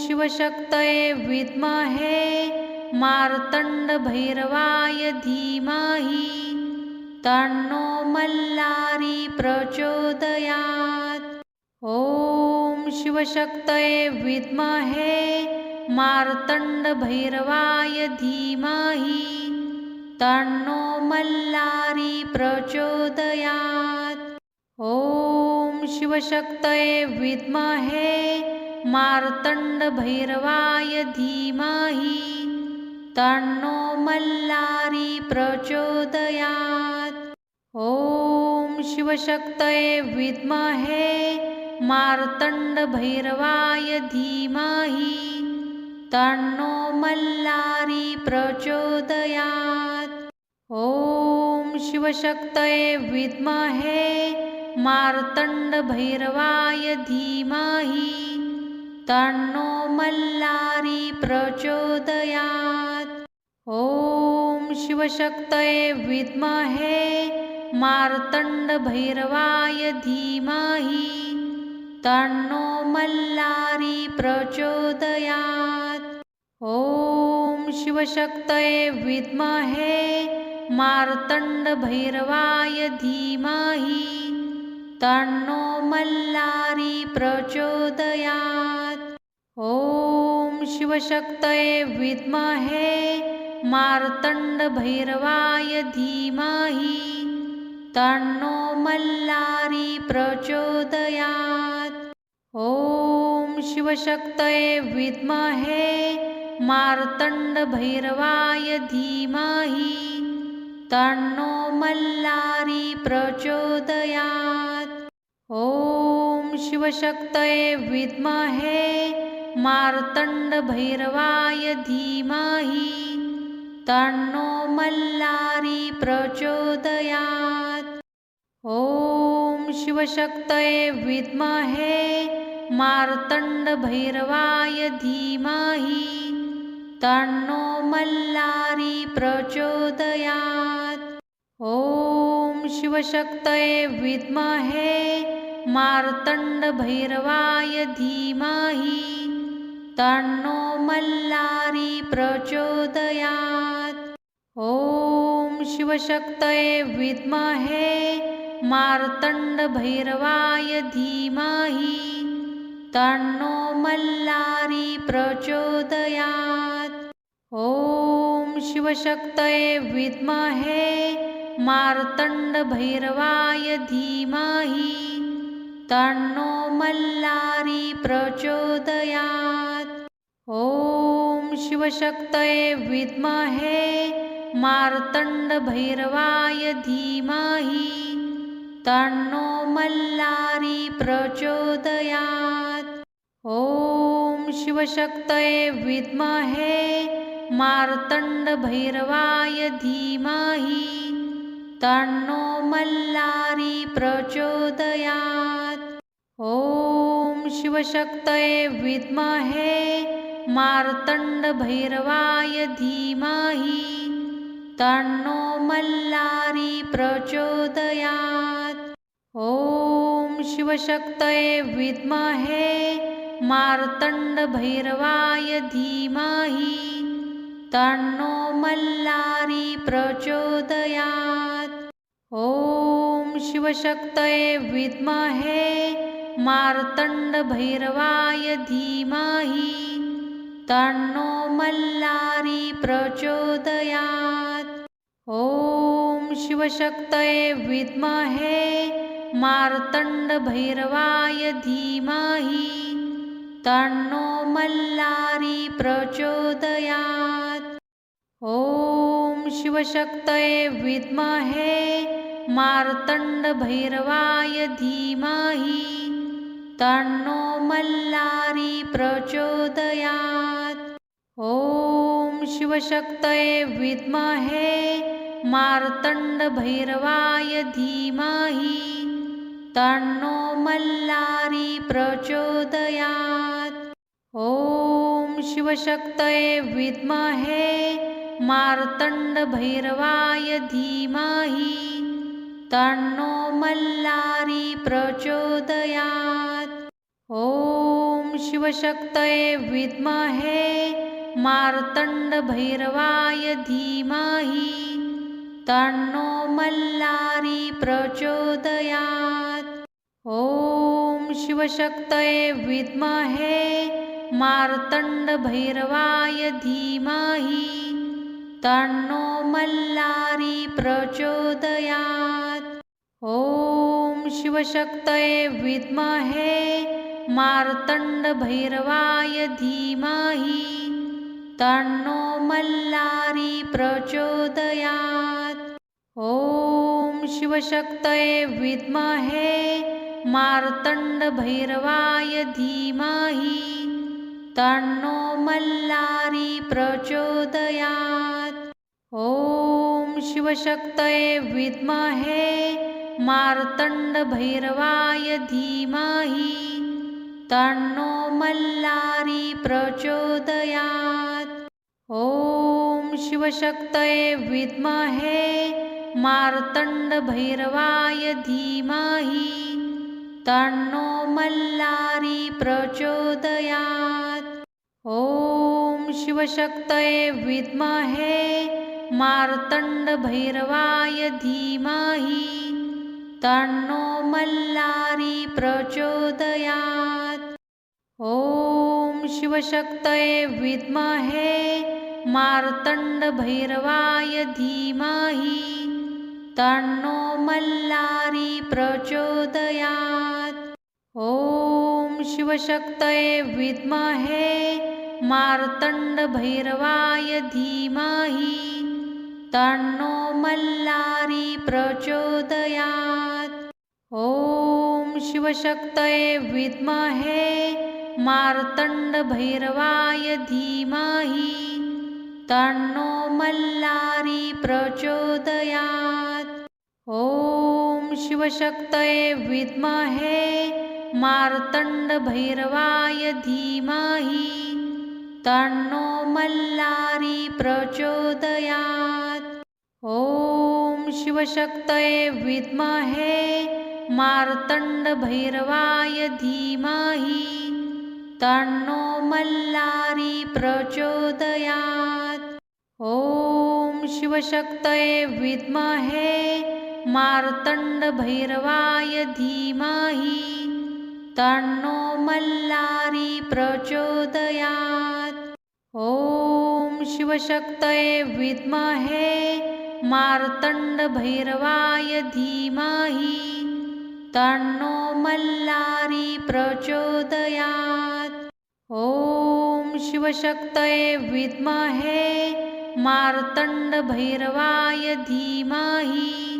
शिवशक्तये विद्महे मार्तण्डभैरवाय धीमहि तन्नो मल्लारी प्रचोदयात्। ॐ शिवशक्तये विद्महे मार्तण्डभैरवाय धीमहि तन्नो मल्लारी प्रचोदयात्। ॐ शिवशक्तये विद्महे मार्तंड भैरवाय धीमहि तन्नो मल्लारी प्रचोदयात्। ॐ शिवशक्तये विद्महे मार्तण्डभैरवाय धीमहि तन्नो मल्लारी प्रचोदयात्। ॐ शिवशक्तये विद्महे मार्तण्डभैरवाय धीमहि। तन्नो मल्लारी प्रचोदयात्। ॐ शिवशक्तये विद्महे मार्तण्डभैरवाय धीमहि। तन्नो मल्लारी प्रचोदयात्। ॐ शिवशक्तये विद्महे मार्तण्डभैरवाय धीमहि। तन्नो मल्लारी प्रचोदयात्। ॐ शिवशक्तये विद्महे मार्तण्डभैरवाय धीमहि तन्नो मल्लारी प्रचोदयात्। ॐ शिवशक्तये विद्महे मार्तण्डभैरवाय धीमहि तन्नो मल्लारी प्रचोदयात्। ॐ शिवशक्तये विद्महे मार्तंड भैरवाय धीमहि तन्नो मल्लारी प्रचोदयात्। ॐ शिवशक्तये विद्महे मार्तण्डभैरवाय धीमहि तन्नो मल्लारी प्रचोदयात्। ॐ शिवशक्तये विद्महे मार्तण्डभैरवाय धीमहि तन्नो मल्लारी प्रचोदयात्। ॐ शिवशक्तये विद्महे मार्तण्डभैरवाय धीमहि। तन्नो मल्लारी प्रचोदयात्। ॐ शिवशक्तये विद्महे मार्तण्डभैरवाय धीमहि। तन्नो मल्लारी प्रचोदयात्। ॐ शिवशक्तये विद्महे मार्तण्डभैरवाय धीमहि तन्नो मल्लारी प्रचोदयात्। ॐ शिवशक्तये विद्महे मार्तण्डभैरवाय धीमहि तन्नो मल्लारी प्रचोदयात्। ॐ शिवशक्तये विद्महे मार्तण्डभैरवाय धीमहि तन्नो मल्लारी प्रचोदयात्। ॐ शिवशक्तये विद्महे मार्तण्डभैरवाय धीमहि तन्नो मल्लारी प्रचोदयात्। ॐ शिवशक्तये विद्महे मार्तण्डभैरवाय धीमहि तन्नो मल्लारी प्रचोदयात्। ॐ शिवशक्तये विद्महे मार्तण्डभैरवाय धीमहि। तन्नो मल्लारी प्रचोदयात्। ॐ शिवशक्तये विद्महे मार्तण्डभैरवाय धीमहि। तन्नो मल्लारी प्रचोदयात्। ॐ शिवशक्तये विद्महे मार्तण्डभैरवाय धीमहि। तन्नो मल्लारी प्रचोदयात्। ॐ शिवशक्तये विद्महे मार्तण्डभैरवाय धीमहि। तन्नो मल्लारी प्रचोदयात्। ॐ शिवशक्तये विद्महे मार्तण्डभैरवाय धीमहि। तन्नो मल्लारी प्रचोदयात्। ॐ शिवशक्तये विद्महे मार्तण्डभैरवाय धीमहि। तन्नो मल्लारी प्रचोदयात्। ॐ शिवशक्तये विद्महे मार्तण्डभैरवाय धीमहि तन्नो मल्लारी प्रचोदयात्। ॐ शिवशक्तये विद्महे मार्तण्डभैरवाय धीमहि तन्नो मल्लारी प्रचोदयात्। ॐ शिवशक्तये विद्महे मार्तण्डभैरवाय धीमहि तन्नो मल्लारी प्रचोदयात्। ॐ शिवशक्तये विद्महे मार्तण्डभैरवाय धीमहि तन्नो मल्लारी प्रचोदयात्। ॐ शिवशक्तये विद्महे मार्तण्डभैरवाय धीमहि तन्नो मल्लारी प्रचोदयात्। ॐ शिवशक्तये विद्महे मार्तण्डभैरवाय धीमहि। तन्नो मल्लारी प्रचोदयात्। ॐ शिवशक्तये विद्महे मार्तण्डभैरवाय धीमहि। तन्नो मल्लारी प्रचोदयात्। ॐ शिवशक्तये विद्महे मार्तण्डभैरवाय धीमहि तन्नो मल्लारी प्रचोदयात्। ॐ शिवशक्तये विद्महे मार्तण्डभैरवाय धीमहि तन्नो मल्लारी प्रचोदयात्। ॐ शिवशक्तये विद्महे मार्तण्डभैरवाय धीमहि तन्नो मल्लारी प्रचोदयात्। ॐ शिवशक्तये विद्महे मार्तण्डभैरवाय धीमहि तन्नो मल्लारी प्रचोदयात्। ॐ शिवशक्तये विद्महे मार्तण्डभैरवाय धीमहि तन्नो मल्लारी प्रचोदयात्। ॐ शिवशक्तये विद्महे मार्तण्डभैरवाय धीमहि।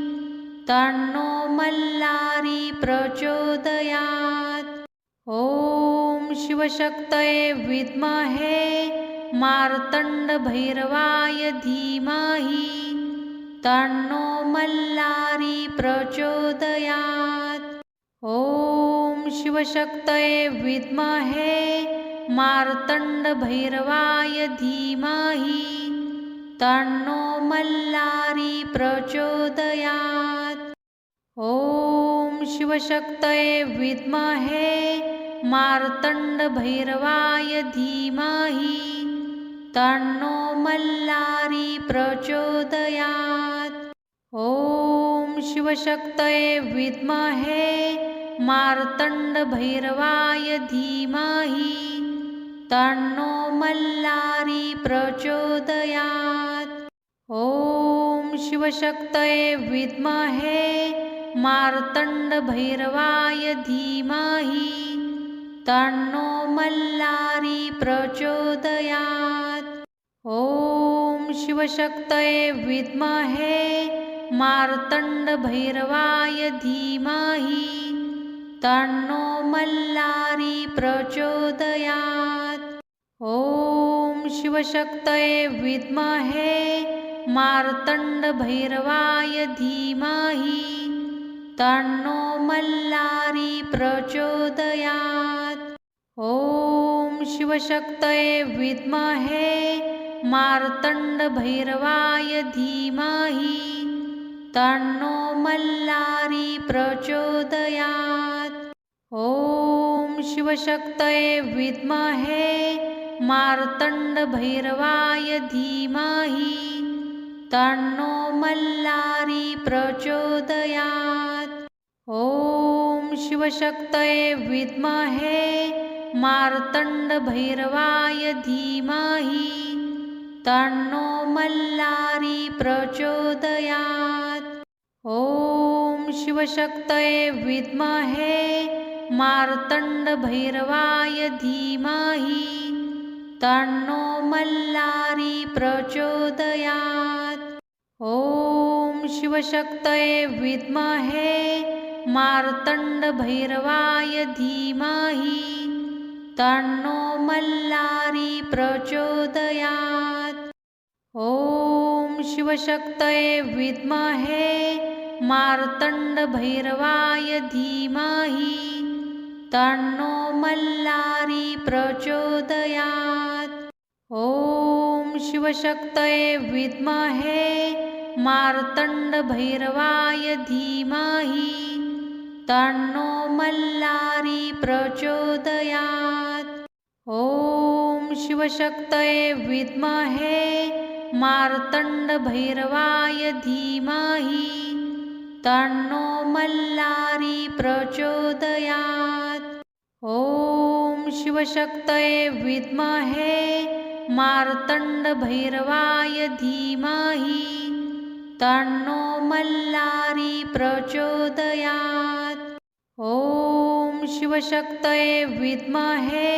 तन्नो मल्लारी प्रचोदयात्। ॐ शिवशक्तये विद्महे मार्तण्डभैरवाय धीमहि। तन्नो मल्लारी प्रचोदयात्। ॐ शिवशक्तये विद्महे मार्तण्डभैरवाय धीमहि तन्नो मल्लारी प्रचोदयात्। ॐ शिवशक्तये विद्महे मार्तण्डभैरवाय धीमहि तन्नो मल्लारी प्रचोदयात्। ॐ शिवशक्तये विद्महे मार्तण्डभैरवाय धीमहि तन्नो मल्लारी प्रचोदयात्। ॐ शिवशक्तये विद्महे मार्तण्डभैरवाय धीमहि तन्नो मल्लारी प्रचोदयात्। ॐ शिवशक्तये विद्महे मार्तण्डभैरवाय धीमहि तन्नो मल्लारी प्रचोदयात्। ॐ शिवशक्तये विद्महे मार्तण्डभैरवाय धीमहि। तन्नो मल्लारी प्रचोदयात्। ॐ शिवशक्तये विद्महे मार्तण्डभैरवाय धीमहि। तन्नो मल्लारी प्रचोदयात्। ॐ शिवशक्तये विद्महे मार्तण्डभैरवाय धीमहि तन्नो मल्लारी प्रचोदयात्। ॐ शिवशक्तये विद्महे मार्तण्डभैरवाय धीमहि तन्नो मल्लारी प्रचोदयात्। ॐ शिवशक्तये विद्महे मार्तण्डभैरवाय धीमहि तन्नो मल्लारी प्रचोदयात्। ॐ शिवशक्तये विद्महे मार्तण्डभैरवाय धीमहि तन्नो मल्लारी प्रचोदयात्। ॐ शिवशक्तये विद्महे मार्तण्डभैरवाय धीमहि तन्नो मल्लारी प्रचोदयात्। ॐ शिवशक्तये विद्महे मार्तण्डभैरवाय धीमहि। तन्नो मल्लारी प्रचोदयात्। ॐ शिवशक्तये विद्महे मार्तण्डभैरवाय धीमहि। तन्नो मल्लारी प्रचोदयात्। ॐ शिवशक्तये विद्महे मार्तण्डभैरवाय धीमहि तन्नो मल्लारी प्रचोदयात्। ॐ शिवशक्तये विद्महे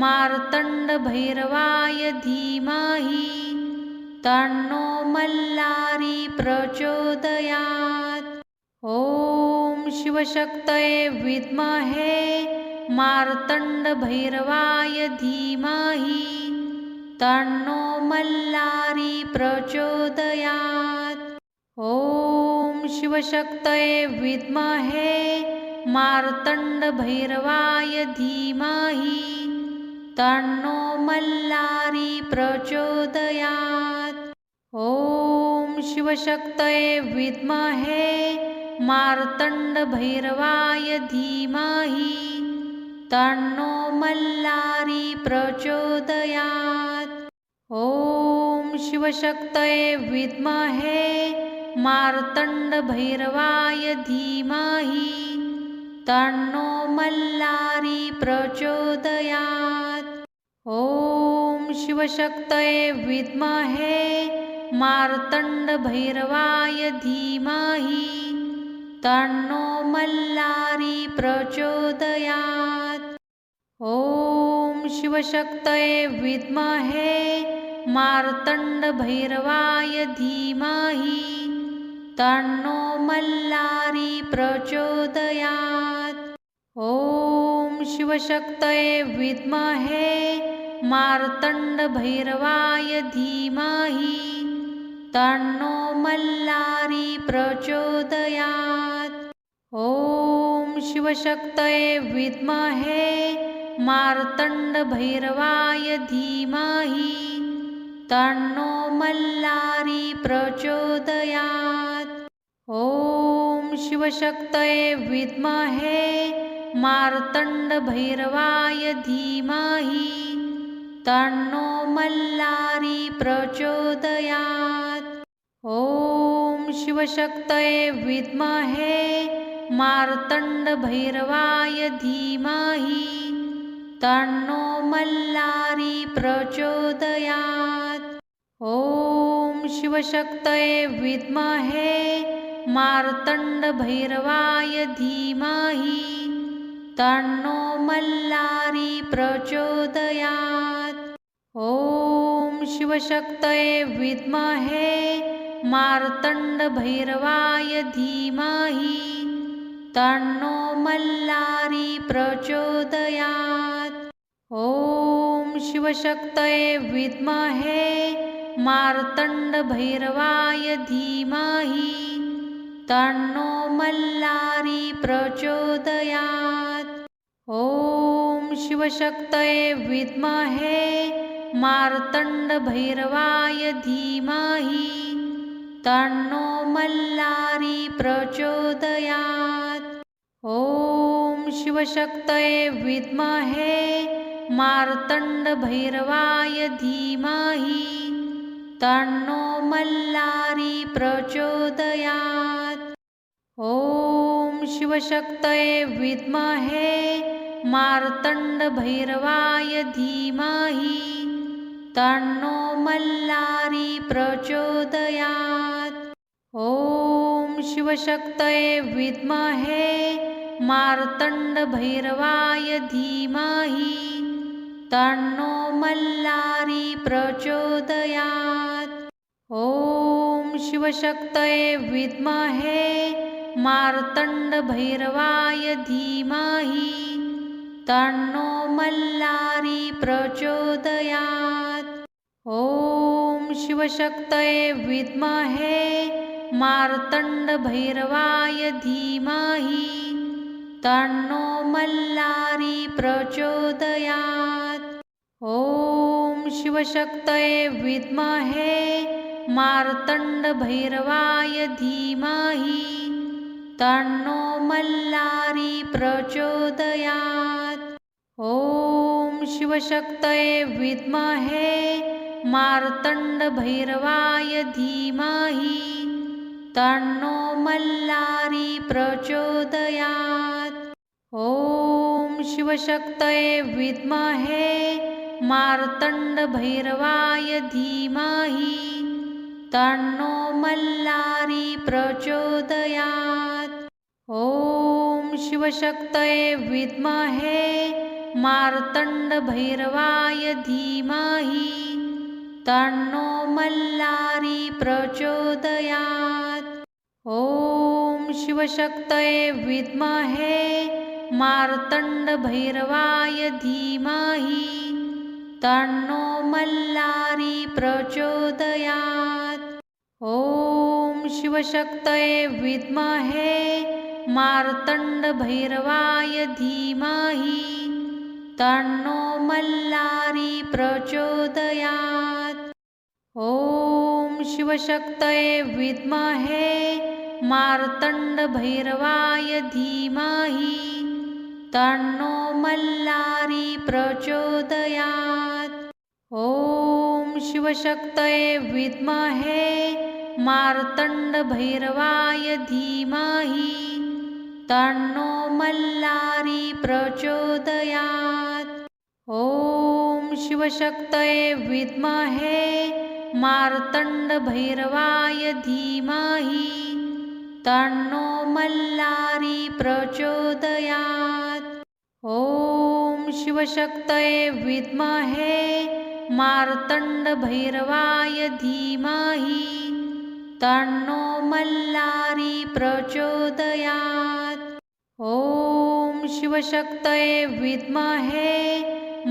मार्तण्डभैरवाय धीमहि तन्नो मल्लारी प्रचोदयात्। ॐ शिवशक्तये विद्महे मार्तण्डभैरवाय धीमहि तन्नो मल्लारी प्रचोदयात्। ॐ शिवशक्तये विद्महे मार्तण्डभैरवाय धीमहि तन्नो मल्लारी प्रचोदयात्। ॐ शिवशक्तये विद्महे मार्तण्डभैरवाय धीमहि तन्नो मल्लारी प्रचोदयात्। ॐ शिवशक्तये विद्महे मार्तण्डभैरवाय धीमहि। तन्नो मल्लारी प्रचोदयात्। ॐ शिवशक्तये विद्महे मार्तण्डभैरवाय धीमहि। तन्नो मल्लारी प्रचोदयात्। ॐ शिवशक्तये विद्महे मार्तण्डभैरवाय धीमहि। तन्नो मल्लारी प्रचोदयात्। ॐ शिवशक्तये विद्महे मार्तण्डभैरवाय धीमहि। तन्नो मल्लारी प्रचोदयात्। ॐ शिवशक्तये विद्महे मार्तण्डभैरवाय धीमहि। तन्नो मल्लारी प्रचोदयात्। ॐ शिवशक्तये विद्महे मार्तण्डभैरवाय धीमहि। तन्नो मल्लारी प्रचोदयात्। ॐ शिवशक्तये विद्महे मार्तण्डभैरवाय धीमहि तन्नो मल्लारी प्रचोदयात्। ॐ शिवशक्तये विद्महे मार्तण्डभैरवाय धीमहि तन्नो मल्लारी प्रचोदयात्। ॐ शिवशक्तये विद्महे मार्तंड भैरवाय धीमहि तन्नो मल्लारी प्रचोदयात्। ॐ शिवशक्तये विद्महे मार्तण्डभैरवाय धीमहि तन्नो मल्लारी प्रचोदयात्। ॐ शिवशक्तये विद्महे मार्तण्डभैरवाय धीमहि। तन्नो मल्लारी प्रचोदयात्। ॐ शिवशक्तये विद्महे मार्तण्डभैरवाय धीमहि। तन्नो मल्लारी प्रचोदयात्। ॐ शिवशक्तये विद्महे मार्तण्डभैरवाय धीमहि। तन्नो मल्लारी प्रचोदयात्। ॐ शिवशक्तये विद्महे मार्तण्डभैरवाय धीमहि। तन्नो मल्लारी प्रचोदयात्। ॐ शिवशक्तये विद्महे मार्तण्डभैरवाय धीमहि। तन्नो मल्लारी प्रचोदयात्। ॐ शिवशक्तये विद्महे मार्तण्डभैरवाय धीमहि तन्नो मल्लारी प्रचोदयात्। ॐ शिवशक्तये विद्महे मार्तण्डभैरवाय धीमहि तन्नो मल्लारी प्रचोदयात्। ॐ शिवशक्तये विद्महे मार्तंड भैरवाय धीमहि तन्नो मल्लारी प्रचोदयात्। ॐ शिवशक्तये विद्महे मार्तण्डभैरवाय धीमहि तन्नो मल्लारी प्रचोदयात्। ॐ शिवशक्तये विद्महे मार्तण्डभैरवाय धीमहि तन्नो मल्लारी प्रचोदयात्। ॐ शिवशक्तये विद्महे मार्तण्डभैरवाय धीमहि। तन्नो मल्लारी प्रचोदयात्। ॐ शिवशक्तये विद्महे मार्तण्डभैरवाय धीमहि। तन्नो मल्लारी प्रचोदयात्। ॐ शिवशक्तये विद्महे मार्तण्डभैरवाय धीमहि तन्नो मल्लारी प्रचोदयात्। ॐ शिवशक्तये विद्महे मार्तण्डभैरवाय धीमहि तन्नो मल्लारी प्रचोदयात्। ॐ शिवशक्तये विद्महे मार्तंड भैरवाय धीमाही तन्नो मल्लारी प्रचोदयात्। ॐ शिवशक्तये विद्महे मार्तण्डभैरवाय धीमाही तन्नो मल्लारी प्रचोदयात्। ॐ शिवशक्तये विद्महे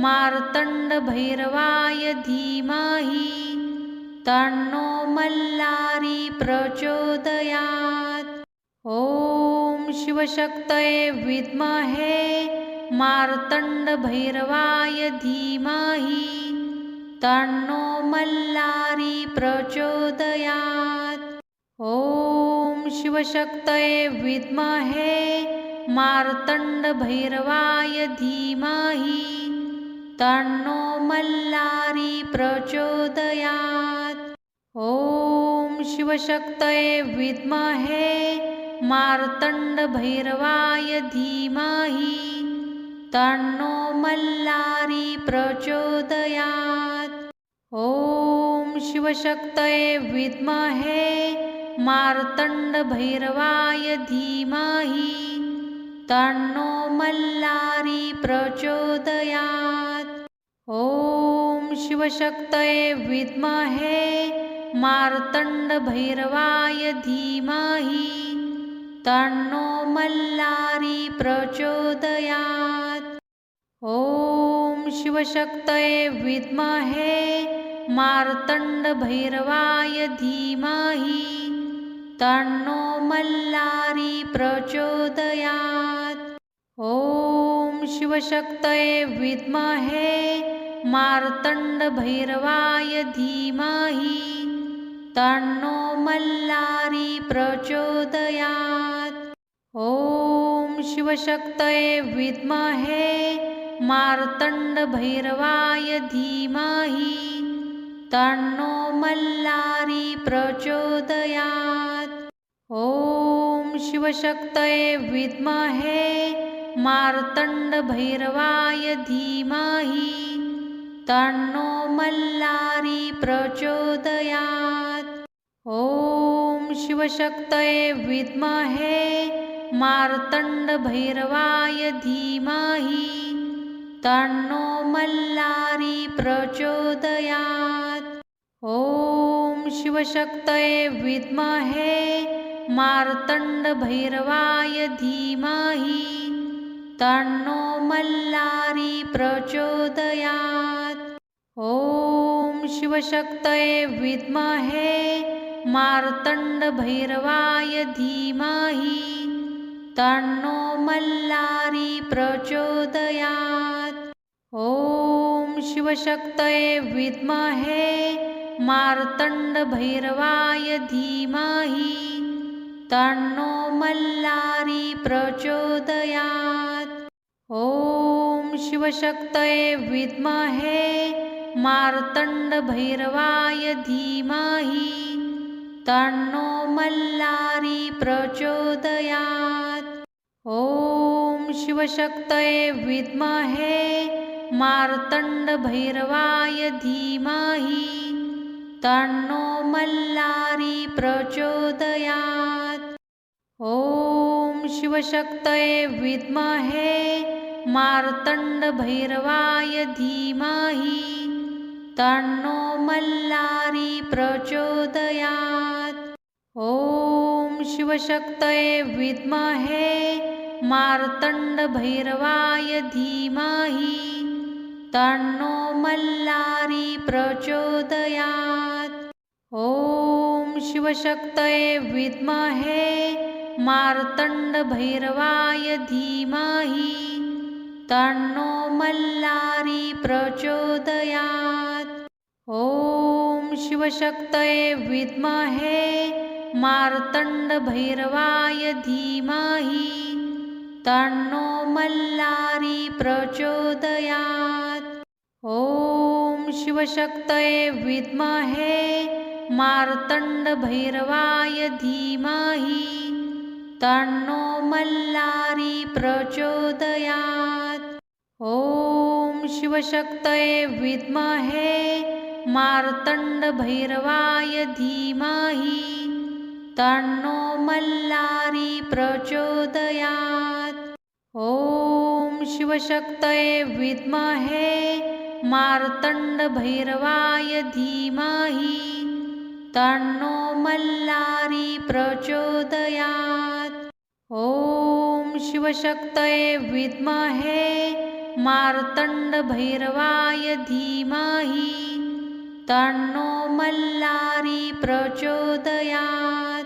मार्तण्डभैरवाय धीमाही तन्नो मल्लारी प्रचोदयात्। ॐ शिवशक्तये विद्महे मार्तण्डभैरवाय धीमहि। तन्नो मल्लारी प्रचोदयात्। ॐ शिवशक्तये विद्महे मार्तण्डभैरवाय धीमहि। तन्नो मल्लारी प्रचोदयात्। ॐ शिवशक्तये विद्महे मार्तण्डभैरवाय धीमहि। तन्नो मल्लारी प्रचोदयात्। ॐ शिवशक्तये विद्महे मार्तण्डभैरवाय धीमहि। तन्नो मल्लारी प्रचोदयात्। ॐ शिवशक्तये विद्महे मार्तण्डभैरवाय धीमहि तन्नो मल्लारी प्रचोदयात्। ॐ शिवशक्तये विद्महे मार्तण्डभैरवाय धीमहि तन्नो मल्लारी प्रचोदयात्। ॐ शिवशक्तये विद्महे मार्तण्डभैरवाय धीमहि तन्नो मल्लारी प्रचोदयात्। ॐ शिवशक्तये विद्महे मार्तण्डभैरवाय धीमहि तन्नो मल्लारी प्रचोदयात्। ॐ शिवशक्तये विद्महे मार्तण्डभैरवाय धीमहि तन्नो मल्लारी प्रचोदयात्। ॐ शिवशक्तये विद्महे मार्तण्डभैरवाय धीमहि। तन्नो मल्लारी प्रचोदयात्। ॐ शिवशक्तये विद्महे मार्तण्डभैरवाय धीमहि। तन्नो मल्लारी प्रचोदयात्। ॐ शिवशक्तये विद्महे मार्तण्डभैरवाय धीमहि तन्नो मल्लारी प्रचोदयात्। ॐ शिवशक्तये विद्महे मार्तण्डभैरवाय धीमहि तन्नो मल्लारी प्रचोदयात्। ॐ शिवशक्तये विद्महे मार्तण्डभैरवाय धीमहि तन्नो मल्लारी प्रचोदयात्। ॐ शिवशक्तये विद्महे मार्तण्डभैरवाय धीमहि तन्नो मल्लारी प्रचोदयात्। ॐ शिवशक्तये विद्महे मार्तण्डभैरवाय धीमहि तन्नो मल्लारी प्रचोदयात्। ॐ शिवशक्तये विद्महे मार्तण्डभैरवाय धीमहि। तन्नो मल्लारी प्रचोदयात्। ॐ शिवशक्तये विद्महे मार्तण्डभैरवाय धीमहि। तन्नो मल्लारी प्रचोदयात्। ॐ शिवशक्तये विद्महे मार्तण्डभैरवाय धीमहि तन्नो मल्लारी प्रचोदयात्। ॐ शिवशक्तये विद्महे मार्तण्डभैरवाय धीमहि तन्नो मल्लारी प्रचोदयात्। ॐ शिवशक्तये विद्महे मार्तण्डभैरवाय धीमहि तन्नो मल्लारी प्रचोदयात्। ॐ शिवशक्तये विद्महे मार्तण्डभैरवाय धीमहि तन्नो मल्लारी प्रचोदयात्। ॐ शिवशक्तये विद्महे मार्तण्डभैरवाय धीमहि तन्नो मल्लारी प्रचोदयात्